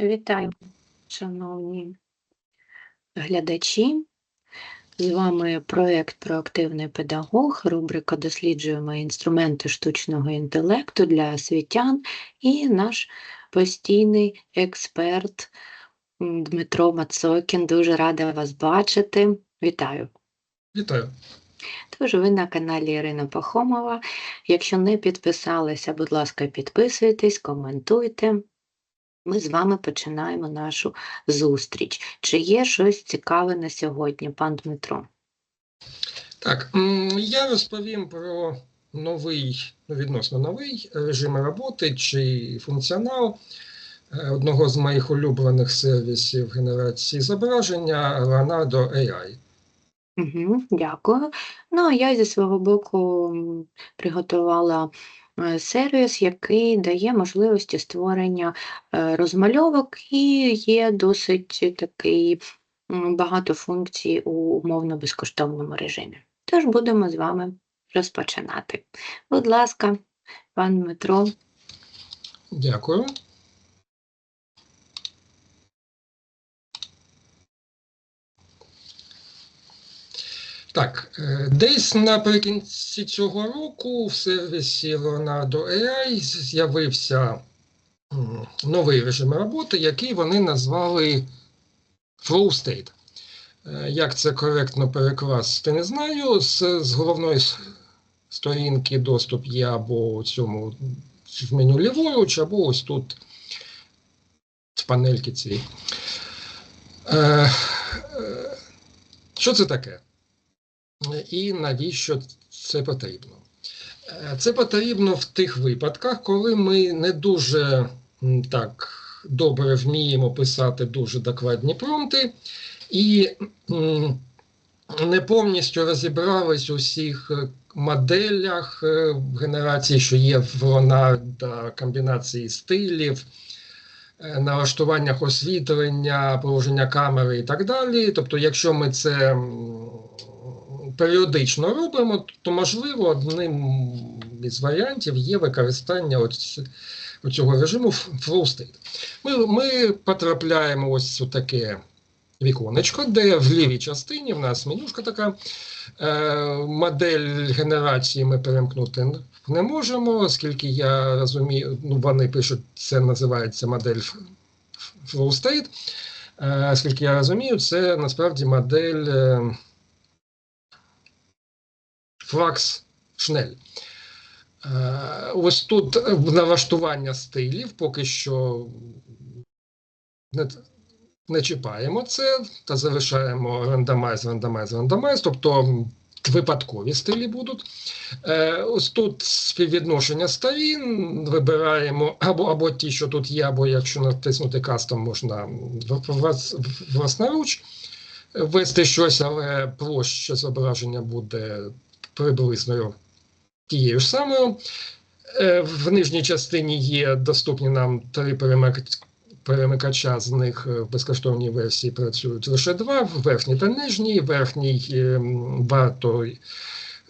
Вітаю, шановні глядачі. З вами проєкт Проактивний педагог, рубрика Досліджуємо інструменти штучного інтелекту для освітян і наш постійний експерт Дмитро Мацокін. Дуже рада вас бачити. Вітаю! Вітаю. Тож ви на каналі Ірина Пахомова. Якщо не підписалися, будь ласка, підписуйтесь, коментуйте. Ми з вами починаємо нашу зустріч. Чи є щось цікаве на сьогодні, пан Дмитро? Так, я розповім про новий, ну, відносно новий режим роботи чи функціонал е, одного з моїх улюблених сервісів генерації зображення Leonardo AI. Угу, дякую. Ну, а я зі свого боку приготувала е, сервіс, який дає можливості створення е, розмальовок і є досить такий багато функцій у умовно безкоштовному режимі. Тож будемо з вами розпочинати. Будь ласка, пан Дмитро. Дякую. Так, е, десь наприкінці цього року в сервісі Leonardo AI з'явився новий режим роботи, який вони назвали Flow State. Е, Як це коректно перекласти, не знаю. З, з головної сторінки доступ є або у цьому в меню ліворуч, або ось тут в панельки цій. Е, е, що це таке? І навіщо це потрібно? Е, Це потрібно в тих випадках, коли ми не дуже так добре вміємо писати дуже докладні промпти і не повністю розібрались у всіх е, моделях е, генерації, що є в Leonardo, комбінації стилів, налаштуваннях освітлення, положення камери і так далі. Тобто, якщо ми це періодично робимо, то можливо одним із варіантів є використання цього режиму Flow State. Ми, ми потрапляємо ось у таке віконечко, де в лівій частині в нас менюшка така. Е, модель генерації ми перемкнути не можемо, оскільки я розумію, ну вони пишуть, це називається модель Flow State. Е, оскільки я розумію, це насправді модель е, Flux Schnell. Е, ось тут налаштування стилів поки що не, не чіпаємо це та залишаємо рандомайз, рандомайз, рандомайз, тобто випадкові стилі будуть. Е, ось тут співвідношення сторін, вибираємо або, або ті, що тут є, або якщо натиснути кастом, можна власноруч ввести щось, але площа зображення буде приблизно тією ж самою. Е, В нижній частині є доступні нам три перемикача, з них е, в безкоштовній версії працюють лише два, верхній та нижній. Верхній е, варто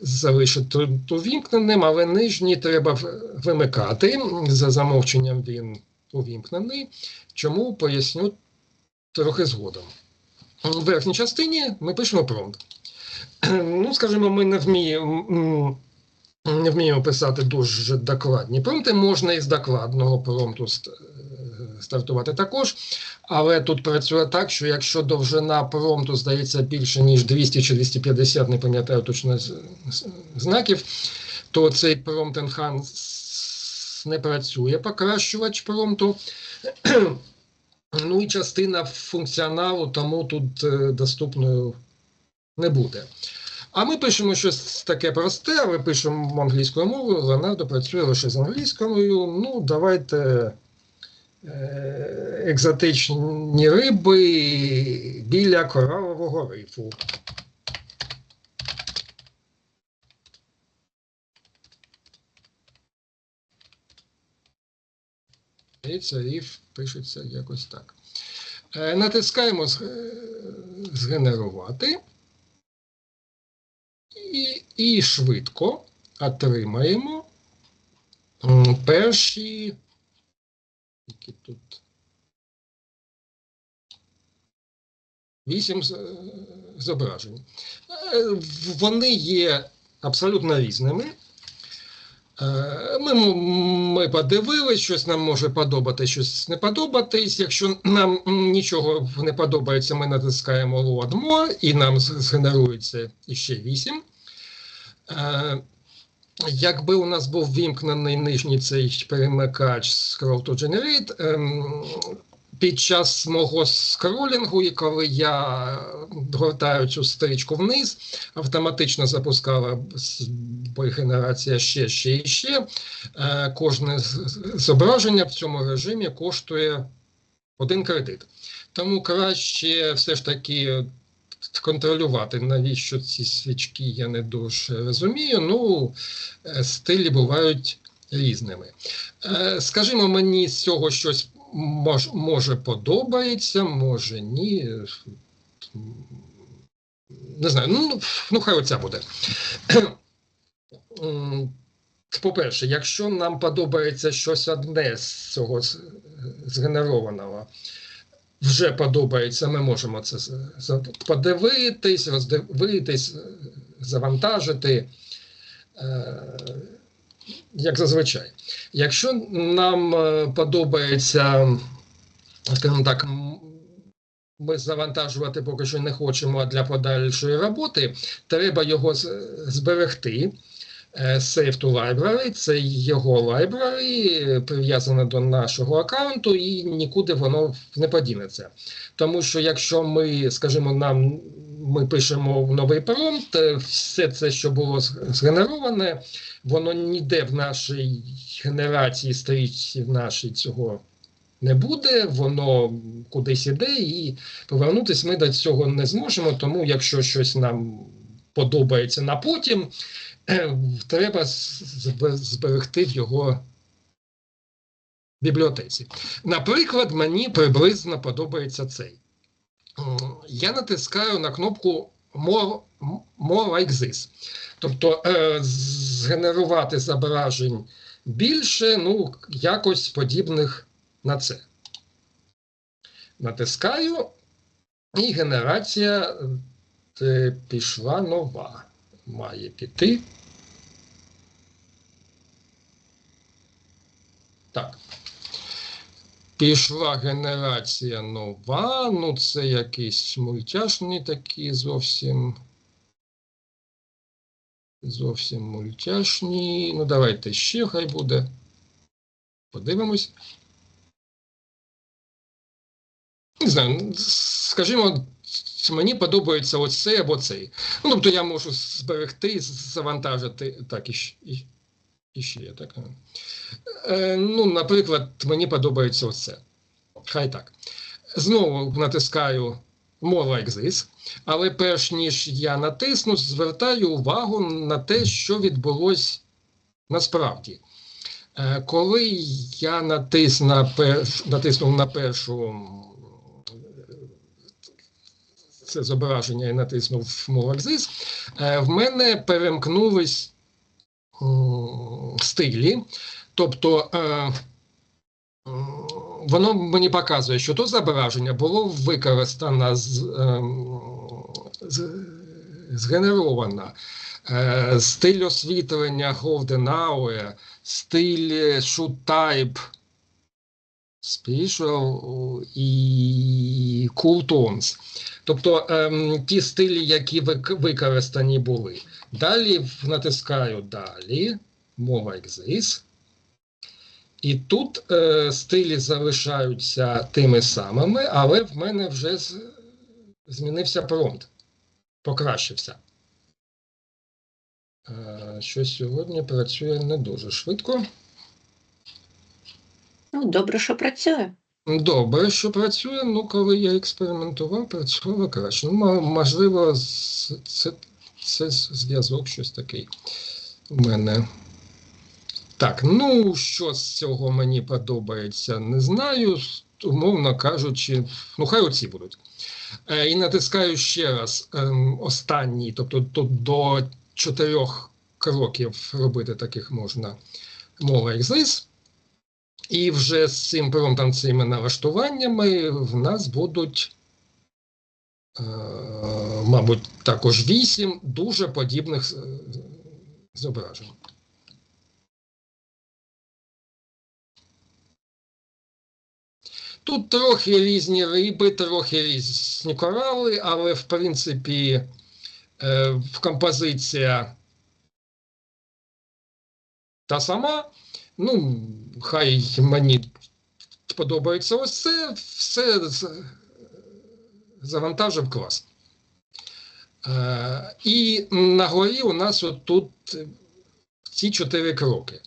залишити увімкненим, але нижній треба вимикати. За замовченням він увімкнений. Чому поясню трохи згодом. В верхній частині ми пишемо промпт. Ну, скажімо, ми не вміємо. не вміємо писати дуже докладні промпти. Можна із докладного промпту ст- е, стартувати також. Але тут працює так, що якщо довжина промпту здається більше, ніж 200 чи 250, не пам'ятаю точно знаків, то цей промпт Enhance не працює, покращувач промпту. Ну і частина функціоналу, тому тут е, доступною не буде. А ми пишемо щось таке просте, але пишемо англійською мовою, Леонардо працює лише з англійською. Ну, давайте е, екзотичні риби біля коралового рифу. Це риф пишеться якось так. Е, натискаємо е, згенерувати і, швидко отримаємо перші, які тут вісім зображень. Е, Вони є абсолютно різними. Е, Ми, ми подивились, щось нам може подобатись, щось не подобатись. Якщо нам нічого не подобається, ми натискаємо Load More і нам згенерується іще 8. Е, Якби у нас був вімкнений нижній цей перемикач Scroll to Generate, ем, під час мого скролінгу, і коли я гортаю цю стрічку вниз, автоматично запускала генерація ще, ще і ще. Е, Кожне зображення в цьому режимі коштує один кредит. Тому краще все ж таки контролювати, навіщо ці свічки, я не дуже розумію. Ну, е, стилі бувають різними. Е, Скажімо, мені з цього щось мож, може подобається, може ні. Не знаю, ну, ну хай оця буде. По-перше, якщо нам подобається щось одне з цього згенерованого, вже подобається, ми можемо це подивитись, роздивитись, завантажити, е, як зазвичай. Якщо нам е, подобається, скажімо так, ми завантажувати поки що не хочемо для подальшої роботи, треба його зберегти. Е, Save to Library, це його library, е, прив'язане до нашого аккаунту, і нікуди воно не подінеться. Тому що якщо ми, скажімо, нам ми пишемо новий промпт, е, все це, що було згенероване, воно ніде в нашій генерації стрічці нашій цього не буде, воно кудись іде, і повернутися ми до цього не зможемо. Тому, якщо щось нам подобається на потім, е, треба зберегти в його бібліотеці. Наприклад, мені приблизно подобається цей. Я натискаю на кнопку More, more like this. Тобто е, згенерувати зображень більше, ну, якось подібних на це. Натискаю, і генерація е, пішла нова. Має піти. Так. Пішла генерація нова. Ну, це якісь мультяшні такі зовсім. Зовсім мультяшні. Ну, давайте ще хай буде. Подивимось. Не знаю, скажімо, мені подобається оцей або цей. Ну, тобто я можу зберегти, завантажити. Так, і, щ- і, і ще є так. Е, ну, наприклад, мені подобається оце. Хай так. Знову натискаю More like this, але перш ніж я натисну, звертаю увагу на те, що відбулось насправді. Е, коли я натис на пер... натиснув на першу це зображення і натиснув More like this, в мене перемкнулись стилі. Тобто е, воно мені показує, що то зображення було використано з, ем, з, згенеровано. Е, стиль освітлення Hour, стиль е, type Spatial і Cool Tones. Тобто ем, ті стилі, які вик- використані були. Далі натискаю далі, More like. І тут е, стилі залишаються тими самими, але в мене вже з, змінився промпт, покращився. Е, що сьогодні працює не дуже швидко. Ну, добре, що працює. Добре, що працює, ну коли я експериментував, працювало краще. Ну, можливо, це, це зв'язок щось такий у мене. Так, ну що з цього мені подобається, не знаю. Умовно кажучи, ну хай оці будуть. Е, і натискаю ще раз ем, останній, тобто тут до чотирьох кроків робити таких можна мова exist. І вже з цим промптом, цими налаштуваннями в нас будуть е, мабуть, також вісім дуже подібних е, зображень. Тут трохи різні риби, трохи різні корали, але в принципі е, в композиція та сама. Ну, хай мені подобається ось це, все завантажив клас. Е, і на горі у нас тут ці чотири кроки.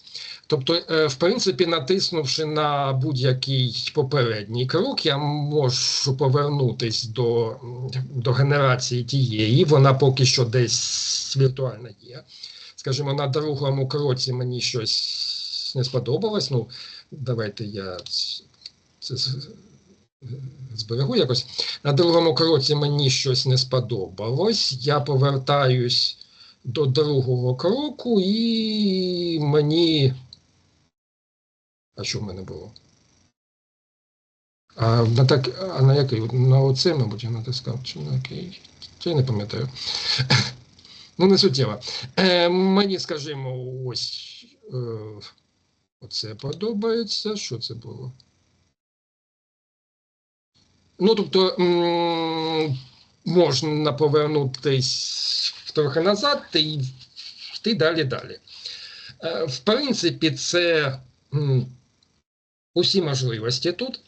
Тобто, е, в принципі, натиснувши на будь-який попередній крок, я можу повернутись до, до генерації тієї, вона поки що десь віртуальна є. Скажімо, на другому кроці мені щось не сподобалось. Ну, давайте я це зберегу якось. На другому кроці мені щось не сподобалось. Я повертаюсь до другого кроку, і мені. А що в мене було? А на, так, а на який? На оце, мабуть, я натискав, чи на який? Це я не пам'ятаю. Ну, не суттєво. Е, мені, скажімо, ось е, оце подобається. Що це було? Ну, тобто, можна повернутись трохи назад й йти далі далі. Е, В принципі, це усі можливості тут.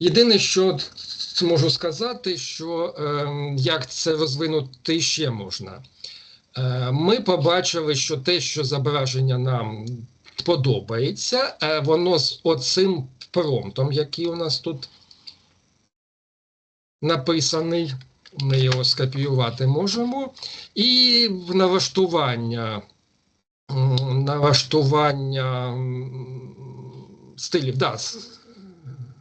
Єдине, що можу сказати, що е, як це розвинути ще можна. Е, ми побачили, що те, що зображення нам подобається, воно з оцим промптом, який у нас тут написаний, ми його скопіювати можемо. І в налаштування, налаштування стилів, да,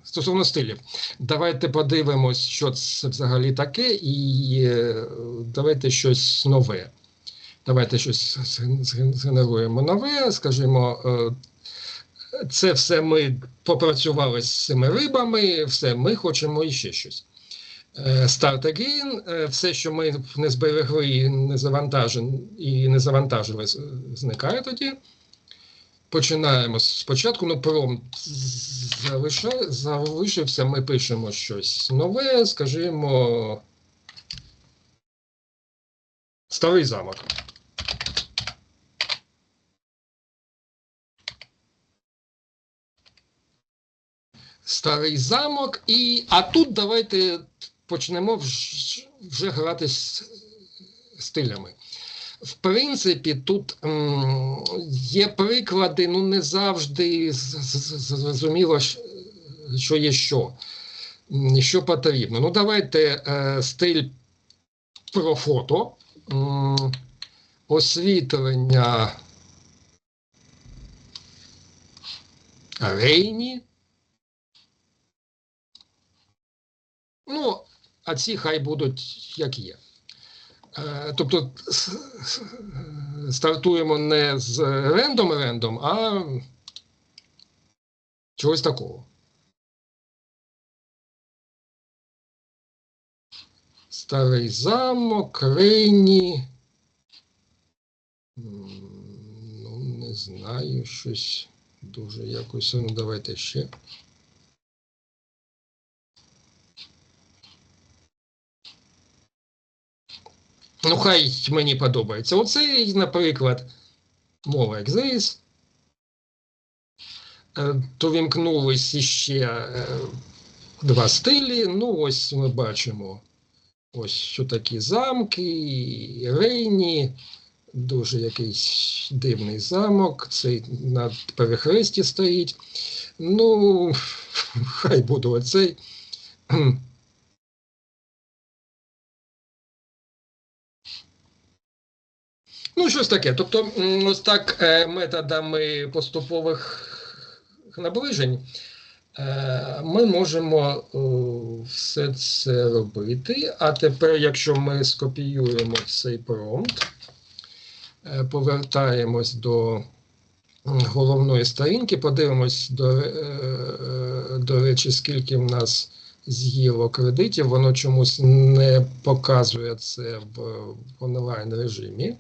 стосовно стилів. Давайте подивимось, що це взагалі таке, і е, давайте щось нове. Давайте щось зген- зген- згенеруємо нове, скажімо, е, це все ми попрацювали з цими рибами, все, ми хочемо іще щось. Е, again, е, все, що ми не зберегли і не завантажили, і не завантажили, зникає тоді. Починаємо спочатку. Ну, промпт залишився, ми пишемо щось нове, скажімо. Старий замок. Старий замок, і а тут давайте почнемо вж- вже грати з стилями. В принципі, тут є приклади, ну не завжди зрозуміло, що є що, що потрібно. Ну, давайте е, стиль про фото, освітлення рейні. Ну, а ці хай будуть як є. Е, Тобто стартуємо не з рендом-рендом, а чогось такого. Старий замок, Рейні. М, Ну, не знаю, щось дуже якось. Ну, давайте ще. Ну, хай мені подобається. Оцей, наприклад, мова екзис. То вімкнулись іще е, два стилі. Ну, ось ми бачимо. Ось такі замки, рейні, дуже якийсь дивний замок. Цей на перехресті стоїть. Ну, хай буде оцей. Ну, щось таке. Тобто, ось так е, методами поступових наближень е, ми можемо е, все це робити. А тепер, якщо ми скопіюємо цей промпт, повертаємось до головної сторінки, подивимось, до, до речі, скільки в нас з'їло кредитів, воно чомусь не показує це в онлайн режимі.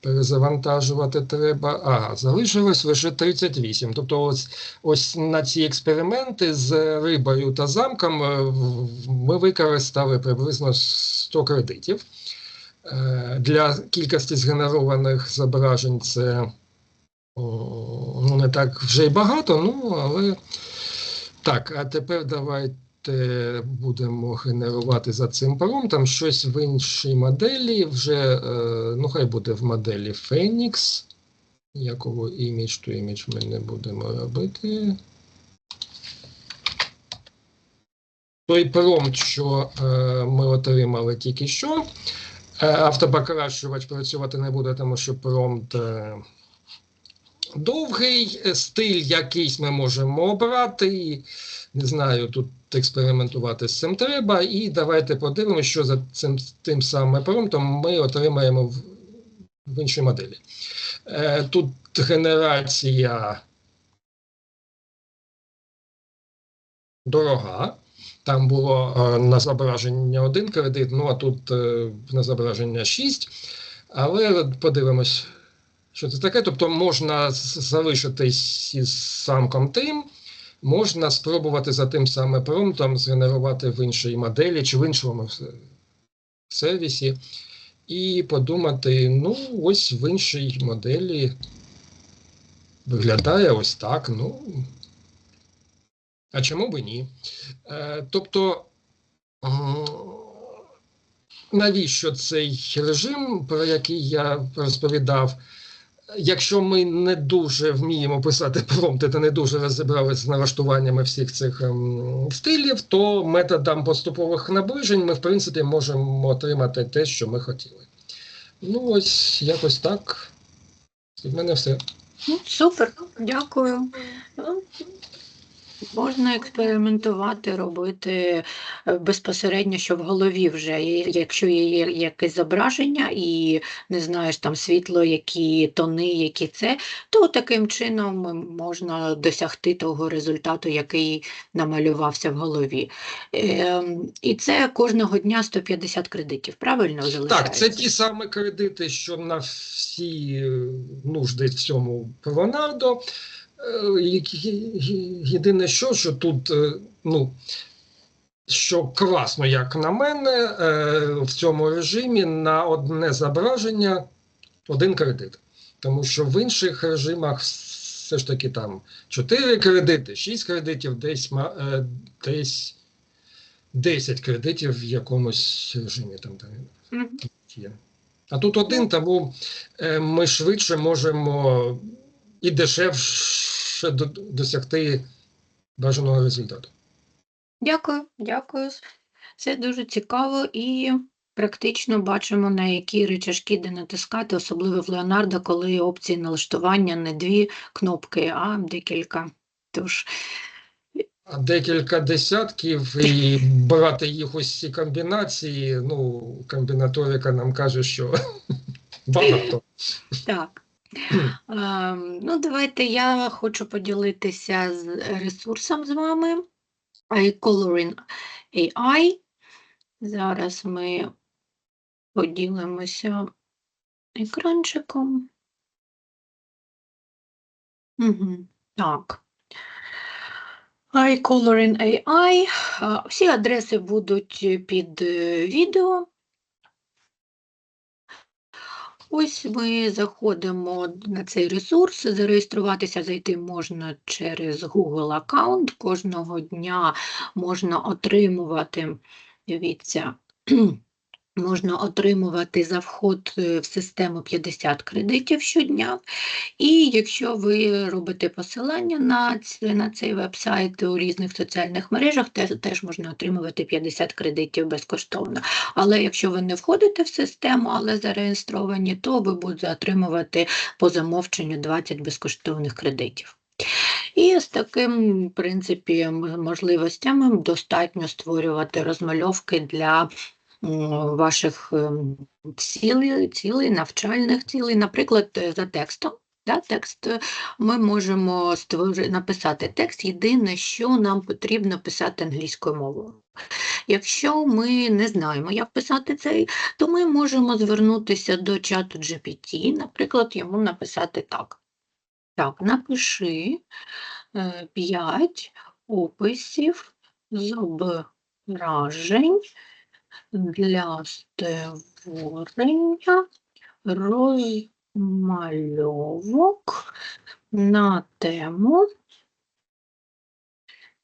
Перезавантажувати треба. Ага, залишилось лише 38. Тобто, ось, ось на ці експерименти з рибою та замком е, ми використали приблизно 100 кредитів. Е, Для кількості згенерованих зображень це ну, не так вже й багато, ну але так, а тепер давайте будемо генерувати за цим паром. Там щось в іншій моделі, вже, е, ну хай буде в моделі Phoenix. Якого імідж то імідж ми не будемо робити. Той промпт, що е, ми отримали тільки що. Е, Автобокращувач працювати не буде, тому що промпт е, довгий, стиль якийсь ми можемо обрати. Не знаю, тут експериментувати з цим треба. І давайте подивимося, що за цим тим самим промптом ми отримаємо в, в іншій моделі. Е, тут генерація дорога. Там було е, на зображення один кредит, ну а тут е, на зображення 6. Але подивимось, що це таке. Тобто можна залишитись із самком тим, можна спробувати за тим самим промптом згенерувати в іншій моделі чи в іншому сервісі. І подумати, ну, ось в іншій моделі виглядає ось так. Ну, а чому би ні? Е, тобто, навіщо цей режим, про який я розповідав? Якщо ми не дуже вміємо писати промпти та не дуже розібралися з налаштуваннями всіх цих ем, стилів, то методом поступових наближень ми, в принципі, можемо отримати те, що ми хотіли. Ну, ось якось так. Від мене все. Ну, супер, дякую. Можна експериментувати, робити е, безпосередньо, що в голові вже, якщо є якесь зображення і не знаєш там світло, які тони, які це, то таким чином можна досягти того результату, який намалювався в голові. Ем, І це кожного дня 150 кредитів, правильно залишається? Так, це ті самі кредити, що на всі е, нужди в цьому Леонардо. Е, Єдине, що, що тут, е, ну, що класно, як на мене, е, в цьому режимі на одне зображення один кредит. Тому що в інших режимах все ж таки там 4 кредити, 6 кредитів, десь, десь 10 кредитів в якомусь режимі. Там, є. А тут один, тому е, ми швидше можемо і дешевше до- досягти бажаного результату. Дякую, дякую. Це дуже цікаво і практично бачимо, на які рычажки де натискати, особливо в Леонардо, коли опції налаштування не дві кнопки, а декілька. Тож, А декілька десятків і брати їх ці комбінації, ну, комбінаторика нам каже, що багато. так. Ем, ну, давайте я хочу поділитися з ресурсом з вами. iColoring AI. Зараз ми поділимося екранчиком. Угу. Так. iColoring AI. Всі адреси будуть під е, відео. Ось ми заходимо на цей ресурс. Зареєструватися, зайти можна через Google аккаунт. Кожного дня можна отримувати, дивіться, можна отримувати за вход е, в систему 50 кредитів щодня. І якщо ви робите посилання на, на цей веб-сайт у різних соціальних мережах, те- теж можна отримувати 50 кредитів безкоштовно. Але якщо ви не входите в систему, але зареєстровані, то ви будете отримувати по замовченню 20 безкоштовних кредитів. І з таким, в принципі, можливостями достатньо створювати розмальовки для ваших ем, цілей, цілей, навчальних цілей, наприклад, е, за текстом. Да, текст е, ми можемо створи- написати текст. Єдине, що нам потрібно писати англійською мовою. Якщо ми не знаємо, як писати цей, то ми можемо звернутися до чату GPT, наприклад, йому написати так. Так, напиши 5 описів зображень для створення розмальовок на тему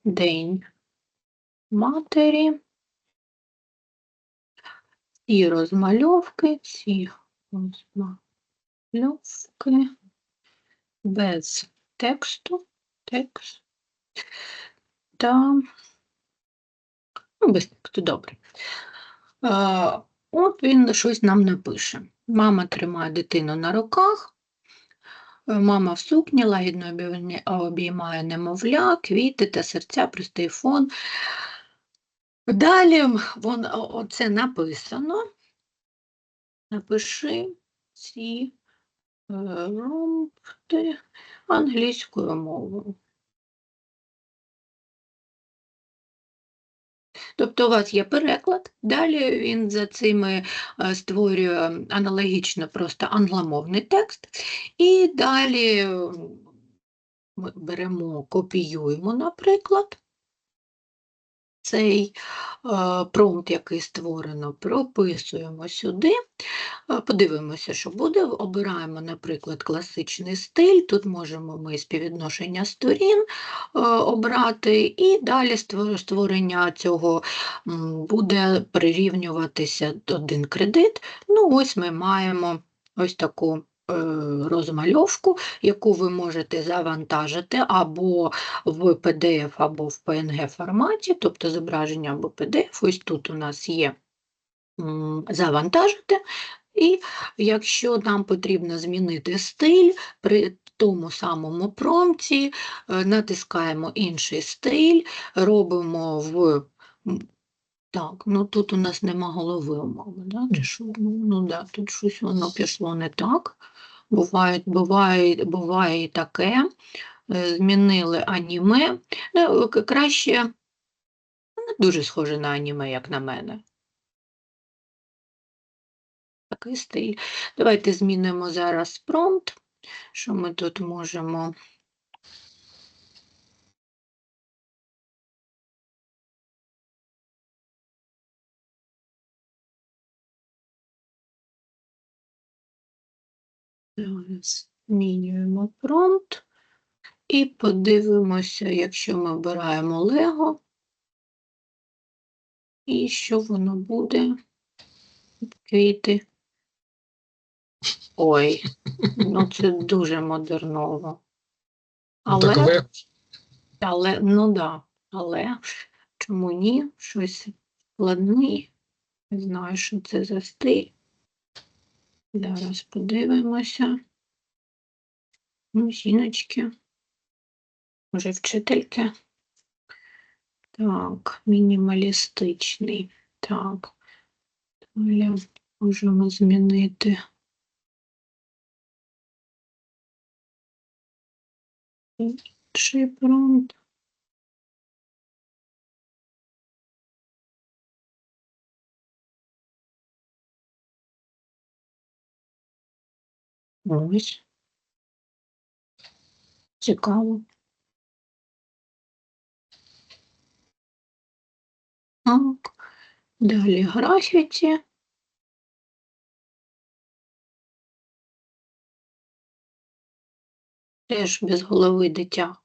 День матері. Ці розмальовки, ці розмальовки без тексту, текст та ну, без тексту, добре. Е, От він щось нам напише. Мама тримає дитину на руках, е, мама в сукні лагідно обіймає немовля, квіти та серця, простий фон. Далі вон, оце написано. Напиши ці е, англійською мовою. Тобто у вас є переклад, далі він за цими е, створює аналогічно просто англомовний текст, і далі ми беремо, копіюємо, наприклад, цей е, промпт, який створено, прописуємо сюди, е, подивимося, що буде, обираємо, наприклад, класичний стиль, тут можемо ми співвідношення сторін е, обрати, і далі створення цього буде прирівнюватися один кредит. Ну, ось ми маємо ось таку розмальовку, яку ви можете завантажити або в PDF, або в PNG форматі, тобто зображення або PDF. Ось тут у нас є завантажити. І якщо нам потрібно змінити стиль, при тому самому промпті е, натискаємо інший стиль, робимо в. Так, ну тут у нас нема голови умови, да? Ну, ну да, тут щось воно пішло не так. Буває, буває, буває і таке. Е, Змінили аніме. Ну, краще не дуже схоже на аніме, як на мене. Такий стиль. Давайте змінимо зараз промпт. Що ми тут можемо? Змінюємо промпт і подивимося, якщо ми обираємо Lego, і що воно буде. Квіти. Ой, ну це дуже модерново. Ну, Але, Так, але але, ну да, але чому ні? Щось складний. Не знаю, що це за стиль. Зараз подивимося. Ну, жіночки. Може, вчительки. Так, мінімалістичний. Так. Далі можемо змінити. Інший промпт. Ось. Цікаво. Так. Далі графіті. Теж без голови дитя.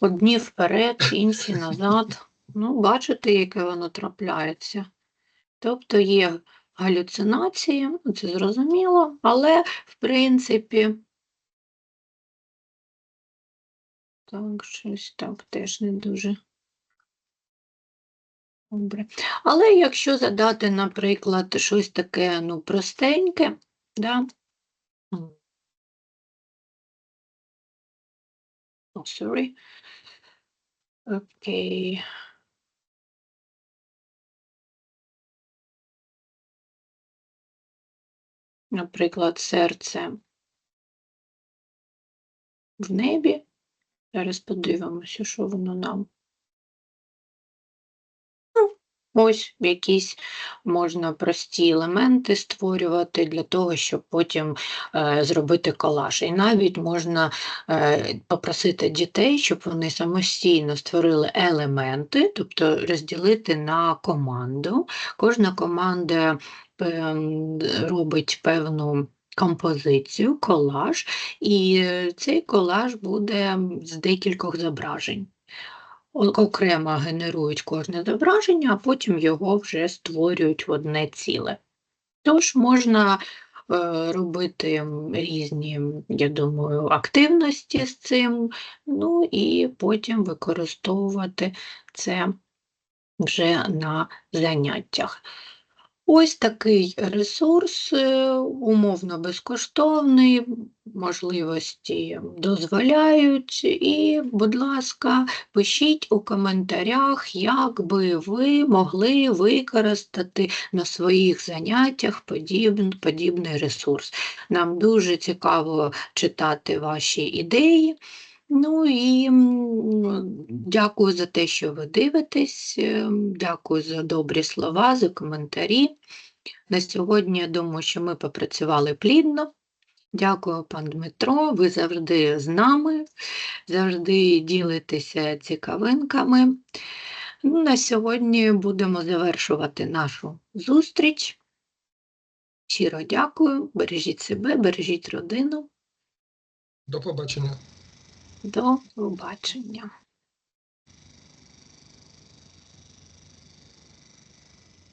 Одні вперед, інші назад. Ну, бачите, яке воно трапляється. Тобто є галюцинації, ну, це зрозуміло, але в принципі. Так, щось так теж не дуже добре. Але якщо задати, наприклад, щось таке ну, простеньке, да? Oh, sorry. Окей. Наприклад, серце в небі. Зараз подивимося, що воно нам. Ну, ось якісь можна прості елементи створювати для того, щоб потім е, зробити колаж. І навіть можна е, попросити дітей, щоб вони самостійно створили елементи, тобто розділити на команду. Кожна команда робить певну композицію, колаж, і е, цей колаж буде з декількох зображень. Окремо генерують кожне зображення, а потім його вже створюють в одне ціле. Тож можна е, робити різні, я думаю, активності з цим, ну і потім використовувати це вже на заняттях. Ось такий ресурс, е, умовно безкоштовний, можливості дозволяють. І, будь ласка, пишіть у коментарях, як би ви могли використати на своїх заняттях подібн, подібний ресурс. Нам дуже цікаво читати ваші ідеї. Ну і дякую за те, що ви дивитесь. е, Дякую за добрі слова, за коментарі. На сьогодні я думаю, що ми попрацювали плідно. Дякую, пан Дмитро. Ви завжди з нами, завжди ділитеся цікавинками. Ну, на сьогодні будемо завершувати нашу зустріч. Щиро дякую. Бережіть себе, бережіть родину. До побачення. До побачення.